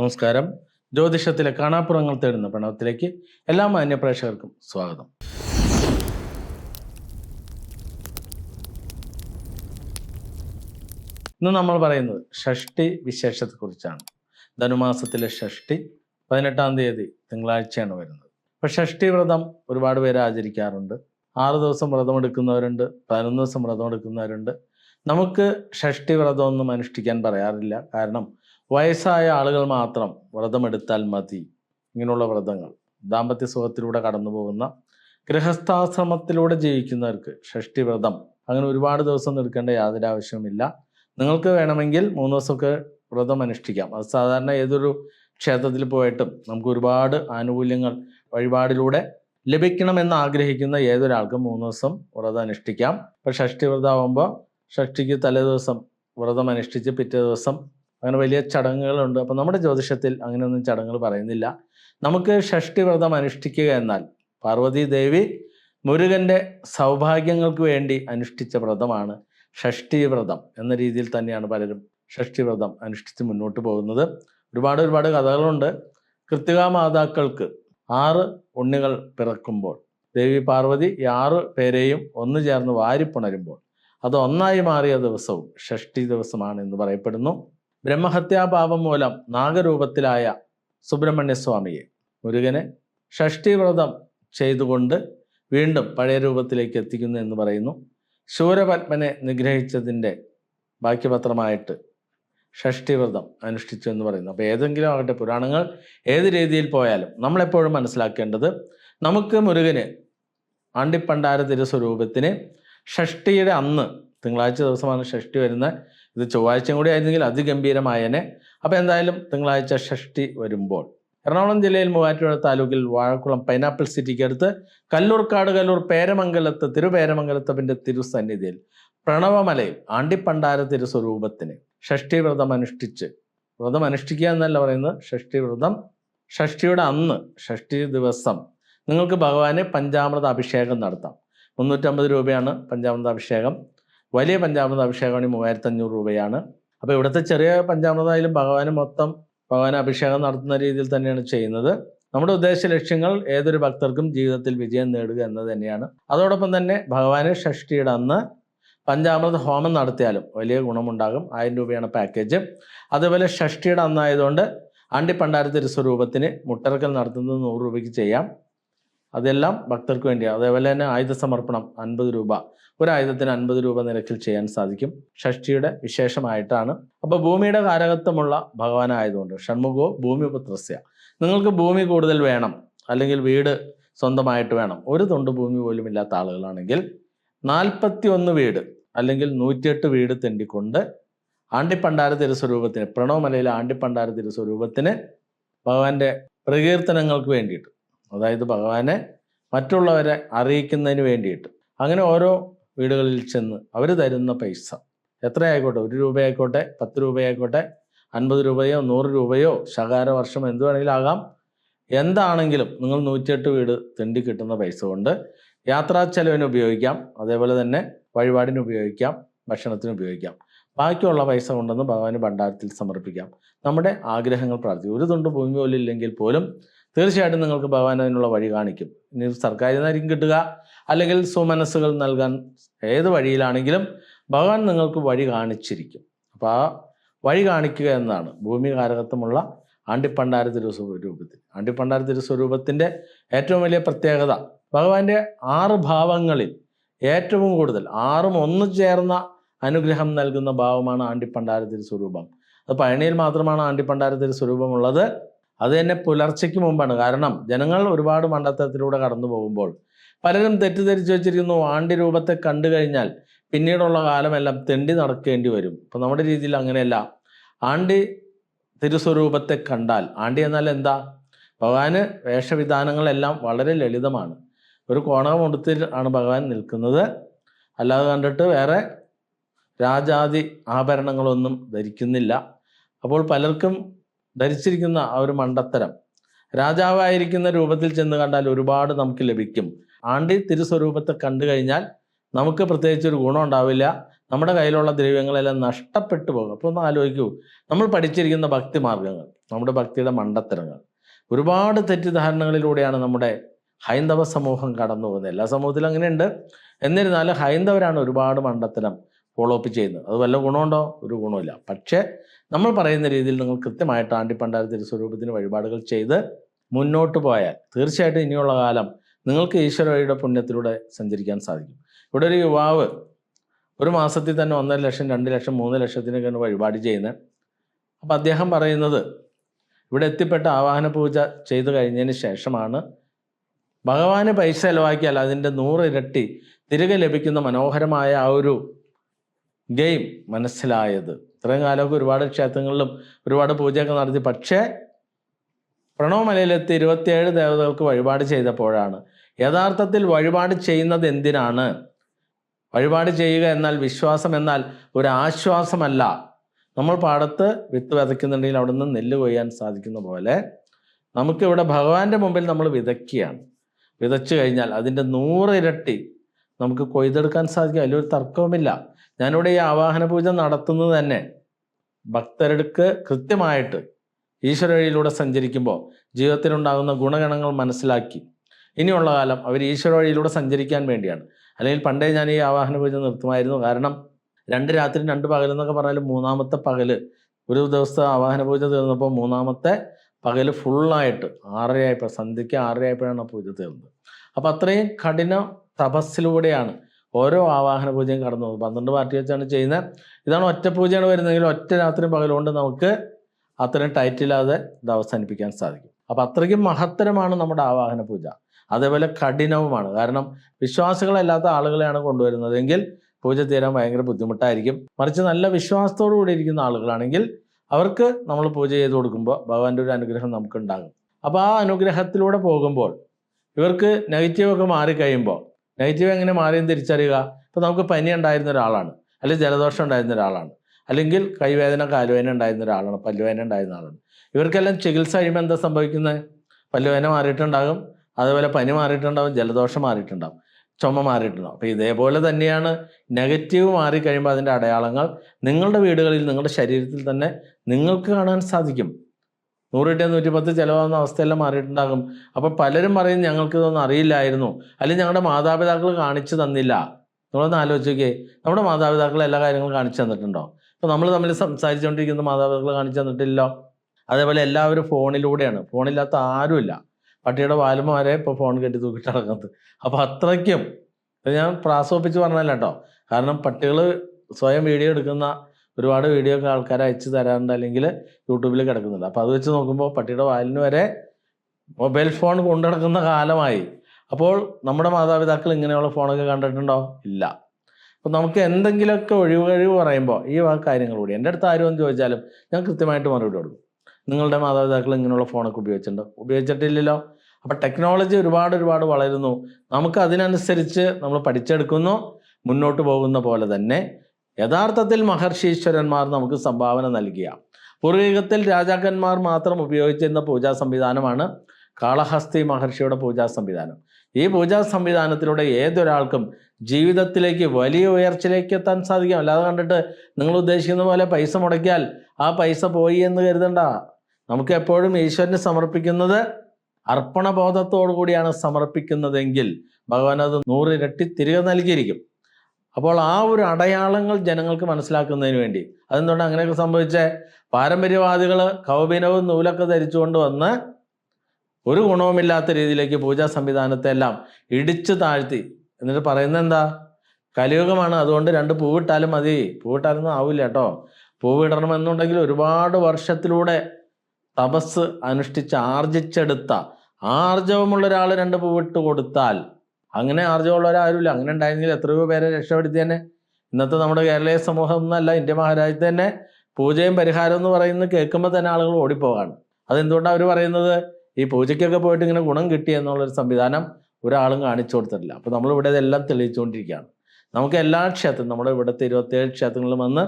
നമസ്കാരം. ജ്യോതിഷത്തിലെ കാണാപ്പുറങ്ങൾ തേടുന്ന പ്രണവത്തിലേക്ക് എല്ലാ മാന്യപ്രേക്ഷകർക്കും സ്വാഗതം. ഇന്ന് നമ്മൾ പറയുന്നത് ഷഷ്ടി വിശേഷത്തെക്കുറിച്ചാണ്. ധനുമാസത്തിലെ ഷഷ്ടി പതിനെട്ടാം തീയതി തിങ്കളാഴ്ചയാണ് വരുന്നത്. ഇപ്പൊ ഷഷ്ടി വ്രതം ഒരുപാട് പേര് ആചരിക്കാറുണ്ട്. ആറ് ദിവസം വ്രതം എടുക്കുന്നവരുണ്ട് പതിനൊന്ന് ദിവസം വ്രതം എടുക്കുന്നവരുണ്ട് നമുക്ക് ഷഷ്ടി വ്രതമൊന്നും അനുഷ്ഠിക്കാൻ പറയാറില്ല. കാരണം വയസ്സായ ആളുകൾ മാത്രം വ്രതമെടുത്താൽ മതി. ഇങ്ങനെയുള്ള വ്രതങ്ങൾ. ദാമ്പത്യ സുഖത്തിലൂടെ കടന്നു പോകുന്ന ഗൃഹസ്ഥാശ്രമത്തിലൂടെ ജീവിക്കുന്നവർക്ക് ഷഷ്ടി വ്രതം. അങ്ങനെ ഒരുപാട് ദിവസം നിൽക്കേണ്ട യാതൊരു ആവശ്യവുമില്ല. നിങ്ങൾക്ക് വേണമെങ്കിൽ മൂന്ന് ദിവസമൊക്കെ വ്രതം അനുഷ്ഠിക്കാം. അത് സാധാരണ ഏതൊരു ക്ഷേത്രത്തിൽ പോയിട്ടും നമുക്ക് ഒരുപാട് ആനുകൂല്യങ്ങൾ വഴിപാടിലൂടെ ലഭിക്കണമെന്ന് ആഗ്രഹിക്കുന്ന ഏതൊരാൾക്കും മൂന്ന് ദിവസം വ്രതം അനുഷ്ഠിക്കാം. ഇപ്പം ഷഷ്ടി വ്രതമാകുമ്പോൾ ഷഷ്ടിക്ക് തലേ ദിവസം വ്രതം അനുഷ്ഠിച്ച് പിറ്റേ ദിവസം അങ്ങനെ വലിയ ചടങ്ങുകളുണ്ട്. അപ്പം നമ്മുടെ ജ്യോതിഷത്തിൽ അങ്ങനെയൊന്നും ചടങ്ങുകൾ പറയുന്നില്ല. നമുക്ക് ഷഷ്ടി വ്രതം അനുഷ്ഠിക്കുക എന്നാൽ പാർവതി ദേവി മുരുകന്റെ സൗഭാഗ്യങ്ങൾക്ക് വേണ്ടി അനുഷ്ഠിച്ച വ്രതമാണ് ഷഷ്ടി വ്രതം എന്ന രീതിയിൽ തന്നെയാണ് പലരും ഷഷ്ടി വ്രതം അനുഷ്ഠിച്ച് മുന്നോട്ട് പോകുന്നത്. ഒരുപാട് ഒരുപാട് കഥകളുണ്ട്. കൃത്തികാ മാതാക്കൾക്ക് ആറ് ഉണ്ണികൾ പിറക്കുമ്പോൾ ദേവി പാർവതി ഈ ആറ് പേരെയും ഒന്നു ചേർന്ന് വാരിപ്പുണരുമ്പോൾ അത് ഒന്നായി മാറിയ ദിവസവും ഷഷ്ടി ദിവസമാണ് എന്ന് പറയപ്പെടുന്നു. ബ്രഹ്മഹത്യാപാപം മൂലം നാഗരൂപത്തിലായ സുബ്രഹ്മണ്യസ്വാമിയെ മുരുകനെ ഷഷ്ടി വ്രതം ചെയ്തുകൊണ്ട് വീണ്ടും പഴയ രൂപത്തിലേക്ക് എത്തിക്കുന്നു എന്ന് പറയുന്നു. ശൂരപത്മനെ നിഗ്രഹിച്ചതിന്റെ ബാക്കിപത്രമായിട്ട് ഷഷ്ടി വ്രതം അനുഷ്ഠിച്ചു എന്ന് പറയുന്നു. അപ്പോൾ ഏതെങ്കിലും ആകട്ടെ പുരാണങ്ങൾ ഏത് രീതിയിൽ പോയാലും നമ്മളെപ്പോഴും മനസ്സിലാക്കേണ്ടത് നമുക്ക് മുരുകന് ആണ്ടിപ്പണ്ടാര തിരുസ്വരൂപത്തിന് ഷഷ്ടിയുടെ അന്ന് തിങ്കളാഴ്ച ദിവസമാണ് ഷഷ്ടി വരുന്നത്. ഇത് ചൊവ്വാഴ്ചയും കൂടി ആയിരുന്നെങ്കിൽ അതിഗംഭീരമായനെ. അപ്പോൾ എന്തായാലും തിങ്കളാഴ്ച ഷഷ്ടി വരുമ്പോൾ എറണാകുളം ജില്ലയിൽ മൂവാറ്റുപുഴ താലൂക്കിൽ വാഴക്കുളം പൈനാപ്പിൾ സിറ്റിക്ക് അടുത്ത് കല്ലൂർക്കാട് കല്ലൂർ പേരമംഗലത്ത് തിരുപേരമംഗലത്തപ്പിന്റെ തിരുസന്നിധിയിൽ പ്രണവമലയിൽ ആണ്ടിപ്പണ്ടാര തിരുസ്വരൂപത്തിന് ഷഷ്ടി വ്രതം അനുഷ്ഠിച്ച് വ്രതം അനുഷ്ഠിക്കുക എന്നല്ല പറയുന്നത് ഷഷ്ടി വ്രതം. ഷഷ്ടിയുടെ അന്ന് ഷഷ്ടി ദിവസം നിങ്ങൾക്ക് ഭഗവാന് പഞ്ചാമൃത അഭിഷേകം നടത്താം. മുന്നൂറ്റമ്പത് രൂപയാണ് പഞ്ചാമൃത അഭിഷേകം വലിയ പഞ്ചാമൃത അഭിഷേകമാണ് മൂവായിരത്തി അഞ്ഞൂറ് രൂപയാണ്. അപ്പോൾ ഇവിടുത്തെ ചെറിയ പഞ്ചാമൃതയിലും ഭഗവാന് മൊത്തം ഭഗവാൻ അഭിഷേകം നടത്തുന്ന രീതിയിൽ തന്നെയാണ് ചെയ്യുന്നത്. നമ്മുടെ ഉദ്ദേശ ലക്ഷ്യങ്ങൾ ഏതൊരു ഭക്തർക്കും ജീവിതത്തിൽ വിജയം നേടുക എന്നത് തന്നെയാണ്. അതോടൊപ്പം തന്നെ ഭഗവാന് ഷഷ്ടിയുടെ അന്ന് പഞ്ചാമൃത ഹോമം നടത്തിയാലും വലിയ ഗുണമുണ്ടാകും. ആയിരം രൂപയാണ് പാക്കേജ് അതുപോലെ ഷഷ്ടിയുടെ അന്നായതുകൊണ്ട് അണ്ടിപ്പണ്ടാരത്തിരി സ്വരൂപത്തിന് മുട്ടറക്കൽ നടത്തുന്നത് നൂറ് രൂപയ്ക്ക് ചെയ്യാം. അതെല്ലാം ഭക്തർക്ക് വേണ്ടിയാണ് അതേപോലെ തന്നെ ആയുധ സമർപ്പണം അൻപത് രൂപ. ഒരു ആയുധത്തിന് അൻപത് രൂപ നിരക്കിൽ ചെയ്യാൻ സാധിക്കും. ഷഷ്ടിയുടെ വിശേഷമായിട്ടാണ്. അപ്പോൾ ഭൂമിയുടെ കാരകത്വമുള്ള ഭഗവാനായതുകൊണ്ട് ഷൺമുഖോ ഭൂമിപുത്രസ്യ. നിങ്ങൾക്ക് ഭൂമി കൂടുതൽ വേണം. അല്ലെങ്കിൽ വീട് സ്വന്തമായിട്ട് വേണം. ഒരു തൊണ്ട് ഭൂമി പോലും ഇല്ലാത്ത ആളുകളാണെങ്കിൽ നാൽപ്പത്തി ഒന്ന് വീട് അല്ലെങ്കിൽ നൂറ്റിയെട്ട് വീട് തെണ്ടിക്കൊണ്ട് ആണ്ടിപ്പണ്ടാര തിരുസ്വരൂപത്തിന് പ്രണവമലയിലെ ആണ്ടിപ്പണ്ടാര തിരുസ്വരൂപത്തിന് ഭഗവാന്റെ പ്രകീർത്തനങ്ങൾക്ക് വേണ്ടിയിട്ട്. അതായത് ഭഗവാനെ മറ്റുള്ളവരെ അറിയിക്കുന്നതിന് വേണ്ടിയിട്ട്. അങ്ങനെ ഓരോ വീടുകളിൽ ചെന്ന് അവർ തരുന്ന പൈസ. എത്രയായിക്കോട്ടെ? ഒരു രൂപയായിക്കോട്ടെ? പത്ത് രൂപയായിക്കോട്ടെ? അൻപത് രൂപയോ നൂറ് രൂപയോ ശകാര വർഷം എന്ത് വേണമെങ്കിലും ആകാം. എന്താണെങ്കിലും നിങ്ങൾ നൂറ്റിയെട്ട് വീട് തെണ്ടി കിട്ടുന്ന പൈസ കൊണ്ട് യാത്രാ ചെലവിന് ഉപയോഗിക്കാം. അതേപോലെ തന്നെ വഴിപാടിന് ഉപയോഗിക്കാം. ഭക്ഷണത്തിന് ഉപയോഗിക്കാം. ബാക്കിയുള്ള പൈസ കൊണ്ടുവന്ന് ഭഗവാന് ഭണ്ഡാരത്തിൽ സമർപ്പിക്കാം. നമ്മുടെ ആഗ്രഹങ്ങൾ പ്രാർത്ഥിക്കും. ഒരു തുണ്ട് ഭൂമി പോലും ഇല്ലെങ്കിൽ പോലും തീർച്ചയായിട്ടും നിങ്ങൾക്ക് ഭഗവാൻ അതിനുള്ള വഴി കാണിക്കും. ഇനി സർക്കാരിൽ നിന്നായിരിക്കും കിട്ടുക. അല്ലെങ്കിൽ സുമനസ്സുകൾ നൽകാൻ ഏത് വഴിയിലാണെങ്കിലും ഭഗവാൻ നിങ്ങൾക്ക് വഴി കാണിച്ചിരിക്കും. അപ്പോൾ ആ വഴി കാണിക്കുക എന്നാണ്. ഭൂമി കാരകത്വമുള്ള ആണ്ടിപ്പണ്ടാര തിരുസ്വരൂപത്തിൽ ആണ്ടിപ്പണ്ടാര തിരുസ്വരൂപത്തിന്റെ ഏറ്റവും വലിയ പ്രത്യേകത ഭഗവാന്റെ ആറ് ഭാവങ്ങളിൽ ഏറ്റവും കൂടുതൽ ആറും ഒന്ന് ചേർന്ന അനുഗ്രഹം നൽകുന്ന ഭാവമാണ് ആണ്ടിപ്പണ്ടാര തിരുസ്വരൂപം അത് പഴനിയിൽ മാത്രമാണ് ആണ്ടിപ്പണ്ടാര തിരുസ്വരൂപം ഉള്ളത് അത് തന്നെ പുലർച്ചയ്ക്ക് മുമ്പാണ്. കാരണം ജനങ്ങൾ ഒരുപാട് മണ്ടത്തരത്തിലൂടെ കടന്നു പോകുമ്പോൾ പലരും തെറ്റിദ്ധരിച്ചു വെച്ചിരിക്കുന്നു. ആണ്ടി രൂപത്തെ കണ്ടു കഴിഞ്ഞാൽ പിന്നീടുള്ള കാലമെല്ലാം തെണ്ടി നടക്കേണ്ടി വരും. ഇപ്പം നമ്മുടെ രീതിയിൽ അങ്ങനെയല്ല. ആണ്ടി തിരുസ്വരൂപത്തെ കണ്ടാൽ ആണ്ടി എന്നാൽ എന്താ? ഭഗവാന് വേഷവിധാനങ്ങളെല്ലാം വളരെ ലളിതമാണ്. ഒരു കോണകമുടുത്തിൽ ആണ് ഭഗവാൻ നിൽക്കുന്നത്. അല്ലാതെ കണ്ടിട്ട് വേറെ രാജാതി ആഭരണങ്ങളൊന്നും ധരിക്കുന്നില്ല. അപ്പോൾ പലർക്കും ധരിച്ചിരിക്കുന്ന ആ ഒരു മണ്ടത്തരം. രാജാവായിരിക്കുന്ന രൂപത്തിൽ ചെന്ന് കണ്ടാൽ ഒരുപാട് നമുക്ക് ലഭിക്കും. ആണ്ടി തിരുസ്വരൂപത്തെ കണ്ടു കഴിഞ്ഞാൽ നമുക്ക് പ്രത്യേകിച്ച് ഒരു ഗുണം ഉണ്ടാവില്ല. നമ്മുടെ കയ്യിലുള്ള ദ്രവ്യങ്ങളെല്ലാം നഷ്ടപ്പെട്ടു പോകും. അപ്പോൾ ഒന്ന് ആലോചിക്കൂ. നമ്മൾ പഠിച്ചിരിക്കുന്ന ഭക്തി മാർഗങ്ങൾ നമ്മുടെ ഭക്തിയുടെ മണ്ടത്തരങ്ങൾ ഒരുപാട് തെറ്റിദ്ധാരണകളിലൂടെയാണ് നമ്മുടെ ഹൈന്ദവ സമൂഹം കടന്നു പോകുന്നത്. എല്ലാ സമൂഹത്തിലും അങ്ങനെയുണ്ട്. എന്നിരുന്നാലും ഹൈന്ദവരാണ് ഒരുപാട് മണ്ടത്തരം ഫോളോ അപ്പ് ചെയ്യുന്നത്. അത് വല്ല ഗുണമുണ്ടോ? ഒരു ഗുണമില്ല പക്ഷേ നമ്മൾ പറയുന്ന രീതിയിൽ നിങ്ങൾ കൃത്യമായിട്ട് ആണ്ടിപ്പണ്ടാര തിരുസ്വരൂപത്തിന് വഴിപാടുകൾ ചെയ്ത് മുന്നോട്ട് പോയാൽ തീർച്ചയായിട്ടും ഇനിയുള്ള കാലം നിങ്ങൾക്ക് ഈശ്വരയുടെ പുണ്യത്തിലൂടെ സഞ്ചരിക്കാൻ സാധിക്കും. ഇവിടെ ഒരു യുവാവ് ഒരു മാസത്തിൽ തന്നെ ഒന്നര ലക്ഷം രണ്ട് ലക്ഷം മൂന്ന് ലക്ഷത്തിനൊക്കെയാണ് വഴിപാട് ചെയ്യുന്നത്. അപ്പം അദ്ദേഹം പറയുന്നത് ഇവിടെ എത്തിപ്പെട്ട ആവാഹന പൂജ ചെയ്തു കഴിഞ്ഞതിന് ശേഷമാണ് ഭഗവാന് പൈസ ചെലവാക്കിയാൽ അതിന്റെ നൂറ് ഇരട്ടി തിരികെ ലഭിക്കുന്ന മനോഹരമായ ആ ഒരു ഗെയിം മനസ്സിലായത്. ഇത്രയും കാലമൊക്കെ ഒരുപാട് ക്ഷേത്രങ്ങളിലും ഒരുപാട് പൂജയൊക്കെ നടത്തി. പക്ഷേ പ്രണവമലയിലെത്തി ഇരുപത്തിയേഴ് ദേവതകൾക്ക് വഴിപാട് ചെയ്തപ്പോഴാണ്. യഥാർത്ഥത്തിൽ വഴിപാട് ചെയ്യുന്നത് എന്തിനാണ് വഴിപാട് ചെയ്യുക എന്നാൽ വിശ്വാസം എന്നാൽ ഒരു ആശ്വാസമല്ല നമ്മൾ പാടത്ത് വിത്ത് വിതയ്ക്കുന്നുണ്ടെങ്കിൽ അവിടെ നിന്ന് നെല്ല് കൊയ്യാൻ സാധിക്കുന്ന പോലെ നമുക്കിവിടെ ഭഗവാന്റെ മുമ്പിൽ നമ്മൾ വിതയ്ക്കുകയാണ്. വിതച്ചു കഴിഞ്ഞാൽ അതിന്റെ നൂറ് ഇരട്ടി നമുക്ക് കൊയ്തെടുക്കാൻ സാധിക്കും. അതിലൊരു തർക്കവുമില്ല. ഞാനിവിടെ ഈ ആവാഹന പൂജ നടത്തുന്നത് തന്നെ ഭക്തർക്ക് കൃത്യമായിട്ട് ഈശ്വര വഴിയിലൂടെ സഞ്ചരിക്കുമ്പോൾ ജീവിതത്തിലുണ്ടാകുന്ന ഗുണഗണങ്ങൾ മനസ്സിലാക്കി. ഇനിയുള്ള കാലം അവർ ഈശ്വര വഴിയിലൂടെ സഞ്ചരിക്കാൻ വേണ്ടിയാണ്. അല്ലെങ്കിൽ പണ്ടേ ഞാൻ ഈ ആവാഹന പൂജ നിർത്തുമായിരുന്നു. കാരണം രണ്ട് രാത്രി രണ്ട് പകൽ എന്നൊക്കെ പറഞ്ഞാൽ മൂന്നാമത്തെ പകൽ ഒരു ദിവസത്തെ ആവാഹന പൂജ തീർന്നപ്പോൾ മൂന്നാമത്തെ പകൽ ഫുള്ളായിട്ട് ആറരയായപ്പോൾ സന്ധ്യയ്ക്ക് ആറരയായപ്പോഴാണ് ആ പൂജ തീർന്നത്. അപ്പം അത്രയും കഠിന തപസ്സിലൂടെയാണ് ഓരോ ആവാഹന പൂജയും കടന്നു പോകുന്നത്. പന്ത്രണ്ട് പാർട്ടി വെച്ചാണ് ചെയ്യുന്നത്. ഇതാണ് ഒറ്റ പൂജയാണ് വരുന്നതെങ്കിൽ ഒറ്റ രാത്രി പകലുകൊണ്ട് നമുക്ക് അത്രയും ടൈറ്റില്ലാതെ ഇത് അവസാനിപ്പിക്കാൻ സാധിക്കും. അപ്പം അത്രയ്ക്കും മഹത്തരമാണ് നമ്മുടെ ആവാഹന പൂജ. അതേപോലെ കഠിനവുമാണ്. കാരണം വിശ്വാസികളല്ലാത്ത ആളുകളെയാണ് കൊണ്ടുവരുന്നതെങ്കിൽ പൂജ തീരാൻ ഭയങ്കര ബുദ്ധിമുട്ടായിരിക്കും. മറിച്ച് നല്ല വിശ്വാസത്തോടു കൂടി ഇരിക്കുന്ന ആളുകളാണെങ്കിൽ അവർക്ക് നമ്മൾ പൂജ ചെയ്ത് കൊടുക്കുമ്പോൾ ഭഗവാന്റെ ഒരു അനുഗ്രഹം നമുക്ക് ഉണ്ടാകും. അപ്പോൾ ആ അനുഗ്രഹത്തിലൂടെ പോകുമ്പോൾ ഇവർക്ക് നെഗറ്റീവൊക്കെ മാറിക്കഴിയുമ്പോൾ നെഗറ്റീവ് എങ്ങനെ മാറിയെന്ന് തിരിച്ചറിയുക? ഇപ്പോൾ നമുക്ക് പനി ഉണ്ടായിരുന്ന ഒരാളാണ്. അല്ലെങ്കിൽ ജലദോഷം ഉണ്ടായിരുന്ന ഒരാളാണ്. അല്ലെങ്കിൽ കൈവേദന കാലുവേദന ഉണ്ടായിരുന്ന ഒരാളാണ് പല്ലുവേദന ഉണ്ടായിരുന്ന ആളാണ്. ഇവർക്കെല്ലാം ചികിത്സ കഴിയുമ്പോൾ എന്താ സംഭവിക്കുന്നത് പല്ലുവേദന മാറിയിട്ടുണ്ടാകും അതേപോലെ പനി മാറിയിട്ടുണ്ടാകും ജലദോഷം മാറിയിട്ടുണ്ടാകും ചുമ മാറിയിട്ടുണ്ടാകും. അപ്പോൾ ഇതേപോലെ തന്നെയാണ് നെഗറ്റീവ് മാറിക്കഴിയുമ്പോൾ അതിന്റെ അടയാളങ്ങൾ നിങ്ങളുടെ വീടുകളിൽ നിങ്ങളുടെ ശരീരത്തിൽ തന്നെ നിങ്ങൾക്ക് കാണാൻ സാധിക്കും. നൂറിട്ട് നൂറ്റിപ്പത്ത് ചിലവാകുന്ന അവസ്ഥയെല്ലാം മാറിയിട്ടുണ്ടാകും. അപ്പോൾ പലരും പറയും ഞങ്ങൾക്ക് ഇതൊന്നും അറിയില്ലായിരുന്നു. അല്ലെങ്കിൽ ഞങ്ങളുടെ മാതാപിതാക്കൾ കാണിച്ചു തന്നില്ല. നിങ്ങളൊന്ന് ആലോചിക്കേ നമ്മുടെ മാതാപിതാക്കൾ എല്ലാ കാര്യങ്ങളും കാണിച്ചു തന്നിട്ടുണ്ടോ? ഇപ്പോൾ നമ്മൾ തമ്മിൽ സംസാരിച്ചുകൊണ്ടിരിക്കുന്ന മാതാപിതാക്കൾ കാണിച്ചു തന്നിട്ടില്ല. അതേപോലെ എല്ലാവരും ഫോണിലൂടെയാണ്. ഫോണില്ലാത്ത ആരുമില്ല. പട്ടിയുടെ വാലുമാരെ ഇപ്പൊ ഫോൺ കെട്ടി തൂക്കിട്ട് നടക്കുന്നത്. അപ്പോൾ അത്രയ്ക്കും. ഞാൻ പ്രാസോപ്പിച്ച് പറഞ്ഞല്ല കേട്ടോ. കാരണം പട്ടികൾ സ്വയം വീഡിയോ എടുക്കുന്ന ഒരുപാട് വീഡിയോ ഒക്കെ ആൾക്കാർ അയച്ചു തരാറുണ്ട് അല്ലെങ്കിൽ യൂട്യൂബിൽ കിടക്കുന്നുണ്ട്. അപ്പോൾ അത് വെച്ച് നോക്കുമ്പോൾ പട്ടിയുടെ വാലിന് വരെ മൊബൈൽ ഫോൺ കൊണ്ടു നടക്കുന്ന കാലമായി. അപ്പോൾ നമ്മുടെ മാതാപിതാക്കൾ ഇങ്ങനെയുള്ള ഫോണൊക്കെ കണ്ടിട്ടുണ്ടോ? ഇല്ല. അപ്പോൾ നമുക്ക് എന്തെങ്കിലുമൊക്കെ ഒഴിവ് കഴിവ് പറയുമ്പോൾ ഈ കാര്യങ്ങൾ കൂടി എന്റെ അടുത്ത് ആരും എന്ന് ചോദിച്ചാലും ഞാൻ കൃത്യമായിട്ട് മറുപടി കൊടുക്കും. നിങ്ങളുടെ മാതാപിതാക്കൾ ഇങ്ങനെയുള്ള ഫോണൊക്കെ ഉപയോഗിച്ചിട്ടുണ്ടോ? ഉപയോഗിച്ചിട്ടില്ലല്ലോ? അപ്പം ടെക്നോളജി ഒരുപാട് ഒരുപാട് വളരുന്നു. നമുക്ക് അതിനനുസരിച്ച് നമ്മൾ പഠിച്ചെടുക്കുന്നു. മുന്നോട്ട് പോകുന്ന പോലെ തന്നെ യഥാർത്ഥത്തിൽ മഹർഷീശ്വരന്മാർ നമുക്ക് സംഭാവന നൽകിയ. പൂർവികത്തിൽ രാജാക്കന്മാർ മാത്രം ഉപയോഗിച്ചിരുന്ന പൂജാ സംവിധാനമാണ് കാളഹസ്തി മഹർഷിയുടെ പൂജാ സംവിധാനം. ഈ പൂജാ സംവിധാനത്തിലൂടെ ഏതൊരാൾക്കും ജീവിതത്തിലേക്ക് വലിയ ഉയർച്ചയിലേക്ക് എത്താൻ സാധിക്കും. അല്ലാതെ കണ്ടിട്ട് നിങ്ങൾ ഉദ്ദേശിക്കുന്ന പോലെ പൈസ മുടക്കിയാൽ ആ പൈസ പോയി എന്ന് കരുതണ്ട. നമുക്ക് എപ്പോഴും ഈശ്വരന് സമർപ്പിക്കുന്നത് അർപ്പണബോധത്തോടു കൂടിയാണ് സമർപ്പിക്കുന്നതെങ്കിൽ ഭഗവാൻ അത് നൂറിരട്ടി തിരികെ നൽകിയിരിക്കും. അപ്പോൾ ആ ഒരു അടയാളങ്ങൾ ജനങ്ങൾക്ക് മനസ്സിലാക്കുന്നതിന് വേണ്ടി. അതെന്തുകൊണ്ട് അങ്ങനെയൊക്കെ സംഭവിച്ച? പാരമ്പര്യവാദികൾ കൗബിനവും നൂലൊക്കെ ധരിച്ചുകൊണ്ട് വന്ന് ഒരു ഗുണവുമില്ലാത്ത രീതിയിലേക്ക് പൂജാ സംവിധാനത്തെ എല്ലാം ഇടിച്ചു താഴ്ത്തി. എന്നിട്ട് പറയുന്നത് എന്താ? കലിയുഗമാണ്. അതുകൊണ്ട് രണ്ട് പൂവിട്ടാലും മതി. പൂവിട്ടാലൊന്നും ആവില്ല കേട്ടോ. പൂവിടണമെന്നുണ്ടെങ്കിൽ ഒരുപാട് വർഷത്തിലൂടെ തപസ് അനുഷ്ഠിച്ച് ആർജിച്ചെടുത്ത ആർജവമുള്ള ഒരാൾ രണ്ട് പൂവിട്ട് കൊടുത്താൽ അങ്ങനെ ആർജവമുള്ളവരാരുമില്ല. അങ്ങനെ ഉണ്ടായെങ്കിൽ എത്രയോ പേരെ രക്ഷപ്പെടുത്തി തന്നെ ഇന്നത്തെ നമ്മുടെ കേരളീയ സമൂഹം എന്നല്ല ഇന്ത്യ മഹാരാജ്യത്ത് തന്നെ പൂജയും പരിഹാരം എന്ന് പറയുന്നത് കേൾക്കുമ്പോൾ തന്നെ ആളുകൾ ഓടിപ്പോകാണ്. അതെന്തുകൊണ്ടാണ് അവർ പറയുന്നത്? ഈ പൂജയ്ക്കൊക്കെ പോയിട്ട് ഇങ്ങനെ ഗുണം കിട്ടി എന്നുള്ളൊരു സംവിധാനം ഒരാളും കാണിച്ചു കൊടുത്തിട്ടില്ല. അപ്പോൾ നമ്മളിവിടെ ഇതെല്ലാം തെളിയിച്ചുകൊണ്ടിരിക്കുകയാണ്. നമുക്ക് എല്ലാ ക്ഷേത്രം നമ്മുടെ ഇവിടുത്തെ ഇരുപത്തിയേഴ് ക്ഷേത്രങ്ങളിലും വന്ന്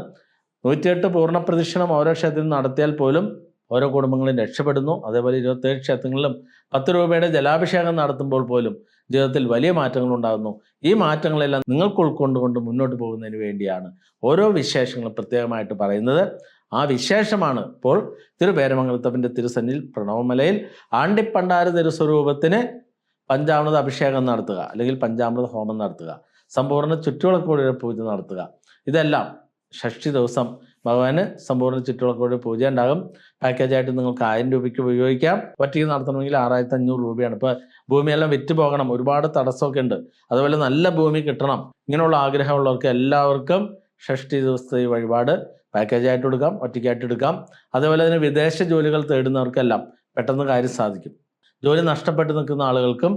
നൂറ്റിയെട്ട് പൂർണ പ്രദക്ഷിണം ഓരോ ക്ഷേത്രത്തിൽ നടത്തിയാൽ പോലും ഓരോ കുടുംബങ്ങളും രക്ഷപ്പെടുന്നു. അതേപോലെ ഇരുപത്തേഴ് ക്ഷേത്രങ്ങളിലും പത്ത് രൂപയുടെ ജലാഭിഷേകം നടത്തുമ്പോൾ പോലും ജീവിതത്തിൽ വലിയ മാറ്റങ്ങൾ ഉണ്ടാകുന്നു. ഈ മാറ്റങ്ങളെല്ലാം നിങ്ങൾക്ക് ഉൾക്കൊണ്ടുകൊണ്ട് മുന്നോട്ട് പോകുന്നതിന് വേണ്ടിയാണ് ഓരോ വിശേഷങ്ങളും പ്രത്യേകമായിട്ട് പറയുന്നത്. ആ വിശേഷമാണ് ഇപ്പോൾ തിരുപേരമംഗലത്തപ്പന്റെ തിരുസന്നിൽ പ്രണവമലയിൽ ആണ്ടിപ്പണ്ടാര തിരുസ്വരൂപത്തിന് പഞ്ചാമൃത അഭിഷേകം നടത്തുക അല്ലെങ്കിൽ പഞ്ചാമൃത ഹോമം നടത്തുക സമ്പൂർണ ചുറ്റുവിളക്കോടെ പൂജ നടത്തുക. ഇതെല്ലാം ഷഷ്ടി ദിവസം ഭഗവാന് സമ്പൂർണ ചുറ്റുവിളക്കോടെ പൂജ ഉണ്ടാകും. പാക്കേജായിട്ട് നിങ്ങൾക്ക് ആയിരം രൂപയ്ക്ക് ഉപയോഗിക്കാം. ഒറ്റയ്ക്ക് നടത്തണമെങ്കിൽ ആറായിരത്തി അഞ്ഞൂറ് രൂപയാണ്. ഇപ്പോൾ ഭൂമിയെല്ലാം വിറ്റ് പോകണം. ഒരുപാട് തടസ്സമൊക്കെ ഉണ്ട്. അതുപോലെ നല്ല ഭൂമി കിട്ടണം. ഇങ്ങനെയുള്ള ആഗ്രഹമുള്ളവർക്ക് എല്ലാവർക്കും ഷഷ്ടി ദിവസത്തെ ഈ വഴിപാട് പാക്കേജായിട്ട് എടുക്കാം ഒറ്റയ്ക്കായിട്ട് എടുക്കാം. അതേപോലെ തന്നെ വിദേശ ജോലികൾ തേടുന്നവർക്കെല്ലാം പെട്ടെന്ന് കാര്യം സാധിക്കും. ജോലി നഷ്ടപ്പെട്ട് നിൽക്കുന്ന ആളുകൾക്കും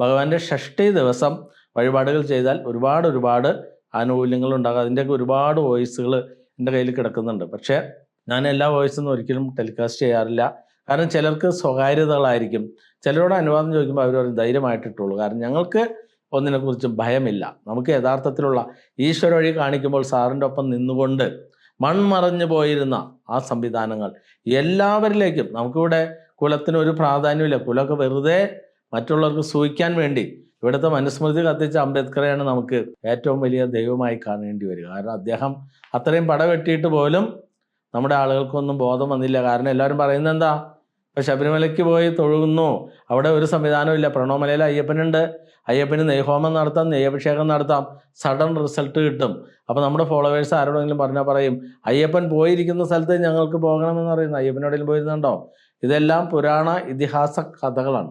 ഭഗവാന്റെ ഷഷ്ടി ദിവസം വഴിപാടുകൾ ചെയ്താൽ ഒരുപാട് ഒരുപാട് ആനുകൂല്യങ്ങൾ ഉണ്ടാകും. അതിന്റെയൊക്കെ ഒരുപാട് വോയിസുകൾ എന്റെ കയ്യിൽ കിടക്കുന്നുണ്ട്. പക്ഷേ ഞാൻ എല്ലാ വോയിസൊന്നും ഒരിക്കലും ടെലികാസ്റ്റ് ചെയ്യാറില്ല. കാരണം ചിലർക്ക് സ്വകാര്യതകളായിരിക്കും. ചിലരോട് അനുവാദം ചോദിക്കുമ്പോൾ അവർ പറയും ധൈര്യമായിട്ടിട്ടുള്ളൂ കാരണം ഞങ്ങൾക്ക് ഒന്നിനെക്കുറിച്ചും ഭയമില്ല. നമുക്ക് യഥാർത്ഥത്തിലുള്ള ഈശ്വര വഴി കാണിക്കുമ്പോൾ സാറിന്റെ ഒപ്പം നിന്നുകൊണ്ട് മൺമറഞ്ഞു പോയിരുന്ന ആ സംവിധാനങ്ങൾ എല്ലാവരിലേക്കും നമുക്കിവിടെ കുലത്തിന് ഒരു പ്രാധാന്യമില്ല. കുലമൊക്കെ വെറുതെ മറ്റുള്ളവർക്ക് സൂഹിക്കാൻ വേണ്ടി. ഇവിടുത്തെ മനുസ്മൃതി കത്തിച്ച അംബേദ്കറെയാണ് നമുക്ക് ഏറ്റവും വലിയ ദൈവമായി കാണേണ്ടി വരിക. കാരണം അദ്ദേഹം അത്രയും പടവെട്ടിയിട്ട് പോലും നമ്മുടെ ആളുകൾക്കൊന്നും ബോധം വന്നില്ല. കാരണം എല്ലാവരും പറയുന്നത് എന്താ? ഇപ്പൊ ശബരിമലയ്ക്ക് പോയി തൊഴുകുന്നു അവിടെ ഒരു സംവിധാനവും ഇല്ല. പ്രണവമലയിൽ അയ്യപ്പനുണ്ട്. അയ്യപ്പന് നെയ്ഹോമം നടത്താം നെയ്യഭിഷേകം നടത്താം. സഡൻ റിസൾട്ട് കിട്ടും. അപ്പോൾ നമ്മുടെ ഫോളോവേഴ്സ് ആരോടെങ്കിലും പറഞ്ഞാൽ പറയും അയ്യപ്പൻ പോയിരിക്കുന്ന സ്ഥലത്ത് ഞങ്ങൾക്ക് പോകണമെന്ന് പറയുന്നു. അയ്യപ്പനോടെങ്കിലും പോയിരുന്നുണ്ടോ? ഇതെല്ലാം പുരാണ ഇതിഹാസ കഥകളാണ്.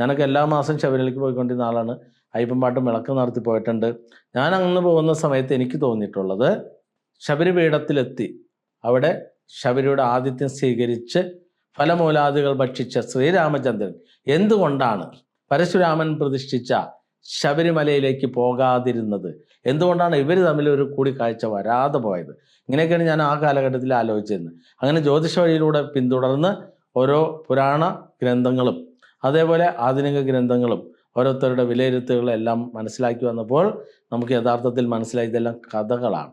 ഞാനൊക്കെ എല്ലാ മാസം ശബരിമലയ്ക്ക് പോയിക്കൊണ്ടിരുന്ന ആളാണ്. അയ്യപ്പൻ പാട്ടും വിളക്ക് നടത്തി പോയിട്ടുണ്ട്. ഞാൻ അങ്ങ് പോകുന്ന സമയത്ത് എനിക്ക് തോന്നിയിട്ടുള്ളത് ശബരിപീഠത്തിലെത്തി. അവിടെ ശബരിയുടെ ആതിഥ്യം സ്വീകരിച്ച് ഫലമൂലാദികൾ ഭക്ഷിച്ച ശ്രീരാമചന്ദ്രൻ എന്തുകൊണ്ടാണ് പരശുരാമൻ പ്രതിഷ്ഠിച്ച ശബരിമലയിലേക്ക് പോകാതിരുന്നത്? എന്തുകൊണ്ടാണ് ഇവർ തമ്മിൽ ഒരു കൂടിക്കാഴ്ച വരാതെ പോയത്? ഇങ്ങനെയൊക്കെയാണ് ഞാൻ ആ കാലഘട്ടത്തിൽ ആലോചിച്ചിരുന്നത്. അങ്ങനെ ജ്യോതിഷ വഴിയിലൂടെ പിന്തുടർന്ന് ഓരോ പുരാണ ഗ്രന്ഥങ്ങളും അതേപോലെ ആധുനിക ഗ്രന്ഥങ്ങളും ഓരോരുത്തരുടെ വിലയിരുത്തുകളെല്ലാം മനസ്സിലാക്കി വന്നപ്പോൾ നമുക്ക് യഥാർത്ഥത്തിൽ മനസ്സിലായി ഇതെല്ലാം കഥകളാണ്.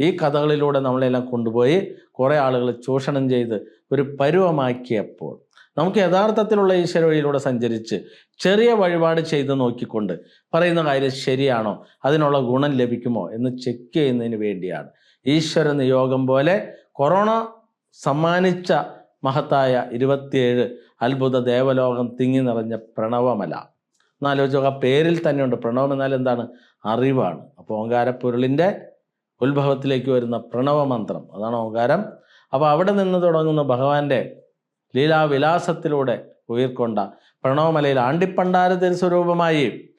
ഈ കഥകളിലൂടെ നമ്മളെല്ലാം കൊണ്ടുപോയി കുറേ ആളുകൾ ചൂഷണം ചെയ്ത് ഒരു പരുവമാക്കിയപ്പോൾ നമുക്ക് യഥാർത്ഥത്തിലുള്ള ഈശ്വര വഴിയിലൂടെ സഞ്ചരിച്ച് ചെറിയ വഴിപാട് ചെയ്ത് നോക്കിക്കൊണ്ട് പറയുന്ന കാര്യം ശരിയാണോ? അതിനുള്ള ഗുണം ലഭിക്കുമോ എന്ന് ചെക്ക് ചെയ്യുന്നതിന് വേണ്ടിയാണ്. ഈശ്വര നിയോഗം പോലെ കൊറോണ സമ്മാനിച്ച മഹത്തായ ഇരുപത്തിയേഴ് അത്ഭുത ദേവലോകം തിങ്ങി നിറഞ്ഞ പ്രണവമല. എന്നാലോചിച്ച് ആ പേരിൽ തന്നെയുണ്ട്. പ്രണവം എന്നാൽ എന്താണ്? അറിവാണ്. അപ്പോൾ ഓങ്കാരപ്പൊരുളിന്റെ ഉത്ഭവത്തിലേക്ക് വരുന്ന പ്രണവമന്ത്രം. അതാണ് ഓങ്കാരം. അപ്പോൾ അവിടെ നിന്ന് തുടങ്ങുന്ന ഭഗവാന്റെ ലീലാവിലാസത്തിലൂടെ ഉയർക്കൊണ്ട പ്രണവമലയിൽ ആണ്ടിപ്പണ്ടാര സ്വരൂപമായി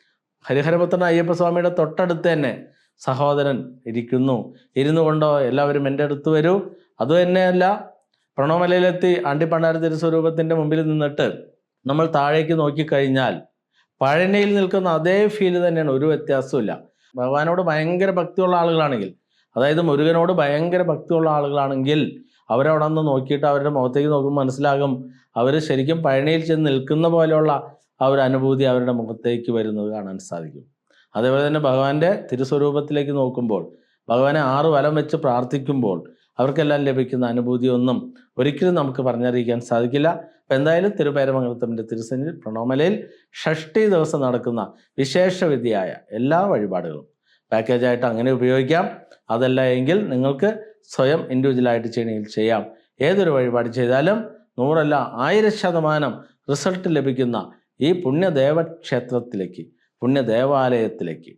ഹരിഹരപുത്രൻ അയ്യപ്പസ്വാമിയുടെ തൊട്ടടുത്ത് തന്നെ സഹോദരൻ ഇരിക്കുന്നു. ഇരുന്നു കൊണ്ടോ എല്ലാവരും എന്റെ അടുത്ത് വരൂ. അതുതന്നെയല്ല പ്രണവമലയിലെത്തി ആണ്ടിപ്പണ്ടാര തിരുസ്വരൂപത്തിന്റെ മുമ്പിൽ നിന്നിട്ട് നമ്മൾ താഴേക്ക് നോക്കിക്കഴിഞ്ഞാൽ പഴനിയിൽ നിൽക്കുന്ന അതേ ഫീൽ തന്നെയാണ്. ഒരു വ്യത്യാസമില്ല ഭഗവാനോട് ഭയങ്കര ഭക്തിയുള്ള ആളുകളാണെങ്കിൽ അതായത് മുരുകനോട് ഭയങ്കര ഭക്തിയുള്ള ആളുകളാണെങ്കിൽ അവരവിടെ നിന്ന് നോക്കിയിട്ട് അവരുടെ മുഖത്തേക്ക് നോക്കുമ്പോൾ മനസ്സിലാകും അവർ ശരിക്കും പഴനിയിൽ ചെന്ന് നിൽക്കുന്ന പോലെയുള്ള ആ ഒരു അനുഭൂതി അവരുടെ മുഖത്തേക്ക് വരുന്നത് കാണാൻ സാധിക്കും. അതേപോലെ തന്നെ ഭഗവാന്റെ തിരുസ്വരൂപത്തിലേക്ക് നോക്കുമ്പോൾ ഭഗവാനെ ആറ് വലം വെച്ച് പ്രാർത്ഥിക്കുമ്പോൾ അവർക്കെല്ലാം ലഭിക്കുന്ന അനുഭൂതിയൊന്നും ഒരിക്കലും നമുക്ക് പറഞ്ഞറിയിക്കാൻ സാധിക്കില്ല. അപ്പം എന്തായാലും തിരുപേരമംഗലത്തിന്റെ തിരുസന്നിൽ പ്രണോമലയിൽ ഷഷ്ടി ദിവസം നടക്കുന്ന വിശേഷവിധിയായ എല്ലാ വഴിപാടുകളും പാക്കേജായിട്ട് അങ്ങനെ ഉപയോഗിക്കാം. അതല്ല എങ്കിൽ നിങ്ങൾക്ക് സ്വയം ഇൻഡിവിജ്വലായിട്ട് ചെയ്യണമെങ്കിൽ ചെയ്യാം. ഏതൊരു വഴിപാട് ചെയ്താലും നൂറല്ല ആയിരം ശതമാനം റിസൾട്ട് ലഭിക്കുന്ന ഈ പുണ്യദേവ ക്ഷേത്രത്തിലേക്ക് പുണ്യദേവാലയത്തിലേക്ക്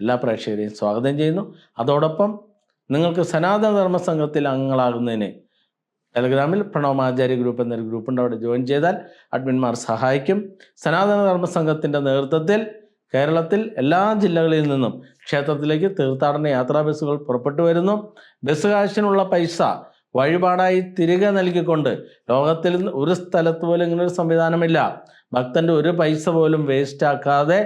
എല്ലാ പ്രേക്ഷകരെയും സ്വാഗതം ചെയ്യുന്നു. അതോടൊപ്പം നിങ്ങൾക്ക് സനാതന ധർമ്മ സംഘത്തിൽ അംഗങ്ങളാകുന്നതിന് ടെലഗ്രാമിൽ പ്രണവമാചാര്യ ഗ്രൂപ്പ് എന്നൊരു ഗ്രൂപ്പുണ്ട് അവിടെ ജോയിൻ ചെയ്താൽ അഡ്മിന്മാർ സഹായിക്കും. സനാതന ധർമ്മ സംഘത്തിന്റെ നേതൃത്വത്തിൽ കേരളത്തിൽ എല്ലാ ജില്ലകളിൽ നിന്നും ക്ഷേത്രത്തിലേക്ക് തീർത്ഥാടന യാത്രാ ബസ്സുകൾ പുറപ്പെട്ടു വരുന്നു. ബസ് കാശിനുള്ള പൈസ വഴിപാടായി തിരികെ നൽകിക്കൊണ്ട് ലോകത്തിൽ ഒരു സ്ഥലത്ത് പോലും ഇങ്ങനൊരു സംവിധാനമില്ല. ഭക്തന്റെ ഒരു പൈസ പോലും വേസ്റ്റ് ആക്കാതെ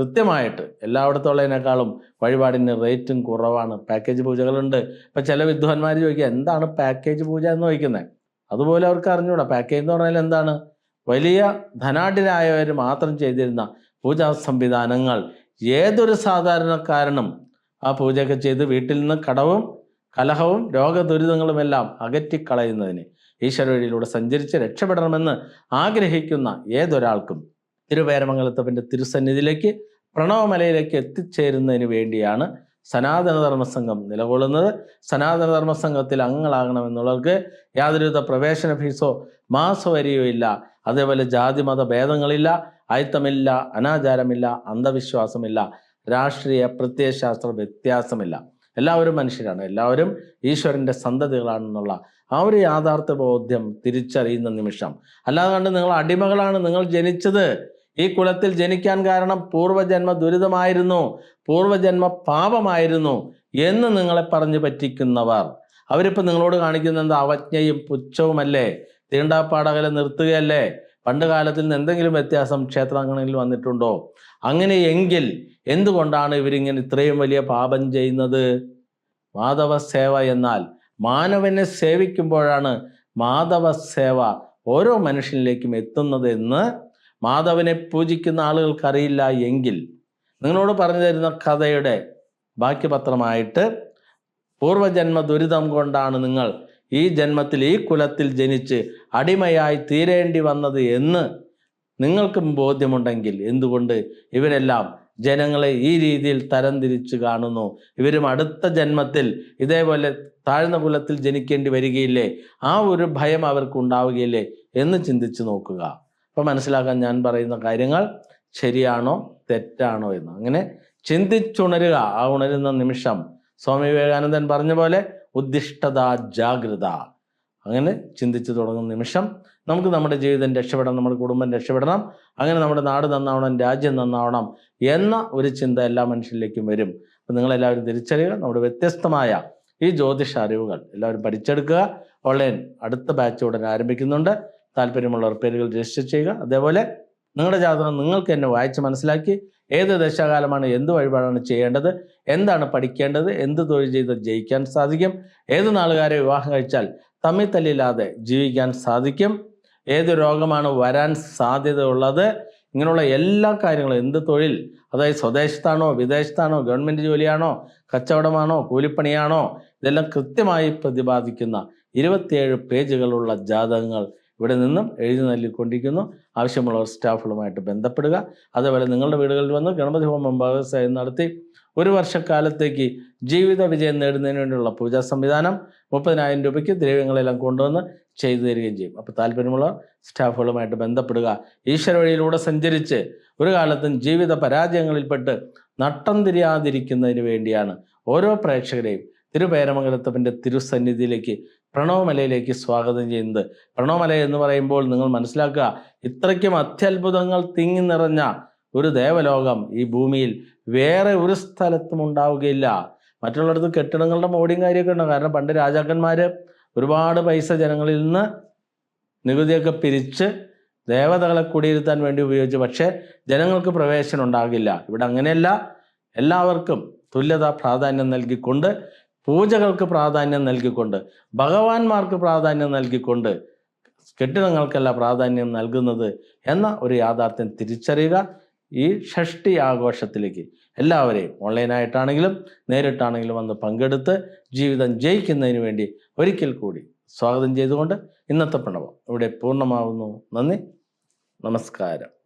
കൃത്യമായിട്ട് എല്ലായിടത്തുള്ളതിനേക്കാളും വഴിപാടിന് റേറ്റും കുറവാണ്. പാക്കേജ് പൂജകളുണ്ട്. ഇപ്പം ചില വിദ്വാൻമാർ ചോദിക്കുക എന്താണ് പാക്കേജ് പൂജ എന്ന് ചോദിക്കുന്നത് അതുപോലെ അവർക്ക് അറിഞ്ഞൂടാ. പാക്കേജ് എന്ന് പറഞ്ഞാൽ എന്താണ്? വലിയ ധനാഢ്യരായവർ മാത്രം ചെയ്തിരുന്ന പൂജാ സംവിധാനങ്ങൾ. ഏതൊരു സാധാരണക്കാരനും ആ പൂജയൊക്കെ ചെയ്ത് വീട്ടിൽ നിന്ന് കടവും കലഹവും രോഗദുരിതങ്ങളുമെല്ലാം അകറ്റിക്കളയുന്നതിന് ഈശ്വര വഴിയിലൂടെ സഞ്ചരിച്ച് രക്ഷപ്പെടണമെന്ന് ആഗ്രഹിക്കുന്ന ഏതൊരാൾക്കും തിരുവേരമംഗലത്തപ്പന്റെ തിരുസന്നിധിയിലേക്ക് പ്രണവമലയിലേക്ക് എത്തിച്ചേരുന്നതിന് വേണ്ടിയാണ് സനാതനധർമ്മ സംഘം നിലകൊള്ളുന്നത്. സനാതനധർമ്മ സംഘത്തിൽ അംഗങ്ങളാകണമെന്നുള്ളവർക്ക് യാതൊരുവിധ പ്രവേശന ഫീസോ മാസവരിയോ ഇല്ല. അതേപോലെ ജാതി മത ഭേദങ്ങളില്ല. അയിത്തമില്ല അനാചാരമില്ല അന്ധവിശ്വാസമില്ല. രാഷ്ട്രീയ പ്രത്യയശാസ്ത്ര വ്യത്യാസമില്ല. എല്ലാവരും മനുഷ്യരാണ്. എല്ലാവരും ഈശ്വരന്റെ സന്തതികളാണെന്നുള്ള ആ ഒരു യാഥാർത്ഥ്യ ബോധ്യം തിരിച്ചറിയുന്ന നിമിഷം. അല്ലാതെ കണ്ട് നിങ്ങൾ അടിമകളാണ് നിങ്ങൾ ജനിച്ചത്. ഈ കുലത്തിൽ ജനിക്കാൻ കാരണം പൂർവജന്മ ദുരിതമായിരുന്നു പൂർവജന്മ പാപമായിരുന്നു എന്ന് നിങ്ങളെ പറഞ്ഞു പറ്റിക്കുന്നവർ. അവരിപ്പോൾ നിങ്ങളോട് കാണിക്കുന്ന എന്താ അവജ്ഞയും പുച്ഛവുമല്ലേ? തീണ്ടാപ്പാടകലെ നിർത്തുകയല്ലേ? പണ്ട് കാലത്തിൽ നിന്ന് എന്തെങ്കിലും വ്യത്യാസം ക്ഷേത്രങ്ങളിൽ വന്നിട്ടുണ്ടോ? അങ്ങനെയെങ്കിൽ എന്തുകൊണ്ടാണ് ഇവരിങ്ങനെ ഇത്രയും വലിയ പാപം ചെയ്യുന്നത്? മാധവ സേവ എന്നാൽ മാനവനെ സേവിക്കുമ്പോഴാണ് മാധവ സേവ ഓരോ മനുഷ്യനിലേക്കും എത്തുന്നത് എന്ന് മാധവനെ പൂജിക്കുന്ന ആളുകൾക്കറിയില്ല എങ്കിൽ നിങ്ങളോട് പറഞ്ഞു തരുന്ന കഥയുടെ ബാക്കി പത്രമായിട്ട് പൂർവജന്മ ദുരിതം കൊണ്ടാണ് നിങ്ങൾ ഈ ജന്മത്തിൽ ഈ കുലത്തിൽ ജനിച്ച് അടിമയായി തീരേണ്ടി വന്നത് എന്ന് നിങ്ങൾക്കും ബോധ്യമുണ്ടെങ്കിൽ എന്തുകൊണ്ട് ഇവരെല്ലാം ജനങ്ങളെ ഈ രീതിയിൽ തരംതിരിച്ച് കാണുന്നു? ഇവരും അടുത്ത ജന്മത്തിൽ ഇതേപോലെ താഴ്ന്ന കുലത്തിൽ ജനിക്കേണ്ടി വരികയില്ലേ? ആ ഒരു ഭയം അവർക്ക് ഉണ്ടാവുകയില്ലേ എന്ന് ചിന്തിച്ചു നോക്കുക. അപ്പോൾ മനസ്സിലാക്കാൻ ഞാൻ പറയുന്ന കാര്യങ്ങൾ ശരിയാണോ തെറ്റാണോ എന്ന്. അങ്ങനെ ചിന്തിച്ചുണരുക. ആ ഉണരുന്ന നിമിഷം സ്വാമി വിവേകാനന്ദൻ പറഞ്ഞ പോലെ ഉദ്ദിഷ്ടത ജാഗ്രത. അങ്ങനെ ചിന്തിച്ചു തുടങ്ങുന്ന നിമിഷം നമുക്ക് നമ്മുടെ ജീവിതം രക്ഷപ്പെടണം നമ്മുടെ കുടുംബം രക്ഷപ്പെടണം. അങ്ങനെ നമ്മുടെ നാട് നന്നാവണം രാജ്യം നന്നാവണം എന്ന ഒരു ചിന്ത എല്ലാ മനുഷ്യരിലേക്കും വരും. അപ്പം നിങ്ങളെല്ലാവരും തിരിച്ചറിയുക. നമ്മുടെ വ്യത്യസ്തമായ ഈ ജ്യോതിഷ അറിവുകൾ എല്ലാവരും പഠിച്ചെടുക്കുക. ഓൺലൈൻ അടുത്ത ബാച്ച് ഉടൻ ആരംഭിക്കുന്നുണ്ട്. താല്പര്യമുള്ളവർ പേരുകൾ രജിസ്റ്റർ ചെയ്യുക. അതേപോലെ നിങ്ങളുടെ ജാതകം നിങ്ങൾക്ക് എന്നെ വായിച്ച് മനസ്സിലാക്കി ഏത് ദശാകാലമാണ് എന്ത് വഴിപാടാണ് ചെയ്യേണ്ടത് എന്താണ് പഠിക്കേണ്ടത് എന്ത് തൊഴിൽ ചെയ്ത് ജയിക്കാൻ സാധിക്കും ഏത് നാളുകാരെ വിവാഹം കഴിച്ചാൽ തമ്മിൽ തല്ലില്ലാതെ ജീവിക്കാൻ സാധിക്കും ഏത് രോഗമാണ് വരാൻ സാധ്യത ഉള്ളത് ഇങ്ങനെയുള്ള എല്ലാ കാര്യങ്ങളും എന്ത് തൊഴിൽ അതായത് സ്വദേശത്താണോ വിദേശത്താണോ ഗവൺമെന്റ് ജോലിയാണോ കച്ചവടമാണോ കൂലിപ്പണിയാണോ ഇതെല്ലാം കൃത്യമായി പ്രതിപാദിക്കുന്ന ഇരുപത്തിയേഴ് പേജുകളുള്ള ജാതകങ്ങൾ ഇവിടെ നിന്നും എഴുതി നൽകിക്കൊണ്ടിരിക്കുന്നു. ആവശ്യമുള്ളവർ സ്റ്റാഫുകളുമായിട്ട് ബന്ധപ്പെടുക. അതേപോലെ നിങ്ങളുടെ വീടുകളിൽ വന്ന് ഗണപതി ഹോമം വ്യവസായം നടത്തി ഒരു വർഷക്കാലത്തേക്ക് ജീവിത വിജയം നേടുന്നതിന് വേണ്ടിയുള്ള പൂജാ സംവിധാനം മുപ്പതിനായിരം രൂപയ്ക്ക് ദ്രവ്യങ്ങളെല്ലാം കൊണ്ടുവന്ന് ചെയ്തു തരികയും ചെയ്യും. അപ്പോൾ താല്പര്യമുള്ള സ്റ്റാഫുകളുമായിട്ട് ബന്ധപ്പെടുക. ഈശ്വര വഴിയിലൂടെ സഞ്ചരിച്ച് ഒരു കാലത്തും ജീവിത പരാജയങ്ങളിൽപ്പെട്ട് നട്ടം തിരിയാതിരിക്കുന്നതിന് വേണ്ടിയാണ് ഓരോ പ്രേക്ഷകരെയും തിരുപേരമംഗലത്തപ്പന്റെ തിരുസന്നിധിയിലേക്ക് പ്രണവമലയിലേക്ക് സ്വാഗതം ചെയ്യുന്നത്. പ്രണവമല എന്ന് പറയുമ്പോൾ നിങ്ങൾ മനസ്സിലാക്കുക ഇത്രയ്ക്കും അത്യത്ഭുതങ്ങൾ തിങ്ങി നിറഞ്ഞ ഒരു ദേവലോകം ഈ ഭൂമിയിൽ വേറെ ഒരു സ്ഥലത്തും ഉണ്ടാവുകയില്ല. മറ്റുള്ളിടത്ത് കെട്ടിടങ്ങളുടെ മോടിയും കാര്യമൊക്കെ ഉണ്ടാവും കാരണം പണ്ട് രാജാക്കന്മാർ ഒരുപാട് പൈസ ജനങ്ങളിൽ നിന്ന് നികുതിയൊക്കെ പിരിച്ച് ദേവതകളെ കുടിയിരുത്താൻ വേണ്ടി ഉപയോഗിച്ചു. പക്ഷേ ജനങ്ങൾക്ക് പ്രവേശനം ഉണ്ടാകില്ല. ഇവിടെ അങ്ങനെയല്ല. എല്ലാവർക്കും തുല്യത പ്രാധാന്യം നൽകിക്കൊണ്ട് പൂജകൾക്ക് പ്രാധാന്യം നൽകിക്കൊണ്ട് ഭഗവാന്മാർക്ക് പ്രാധാന്യം നൽകിക്കൊണ്ട് കെട്ടിടങ്ങൾക്കല്ല പ്രാധാന്യം നൽകുന്നത് എന്ന ഒരു യാഥാർത്ഥ്യം തിരിച്ചറിയുക ഈ ഷഷ്ടി ആഘോഷത്തിലേക്ക് എല്ലാവരെയും ഓൺലൈനായിട്ടാണെങ്കിലും നേരിട്ടാണെങ്കിലും വന്ന് പങ്കെടുത്ത് ജീവിതം ജയിക്കുന്നതിന് വേണ്ടി ഒരിക്കൽ കൂടി സ്വാഗതം ചെയ്തുകൊണ്ട് ഇന്നത്തെ പ്രണവം ഇവിടെ പൂർണമാവുന്നു. നന്ദി. നമസ്കാരം.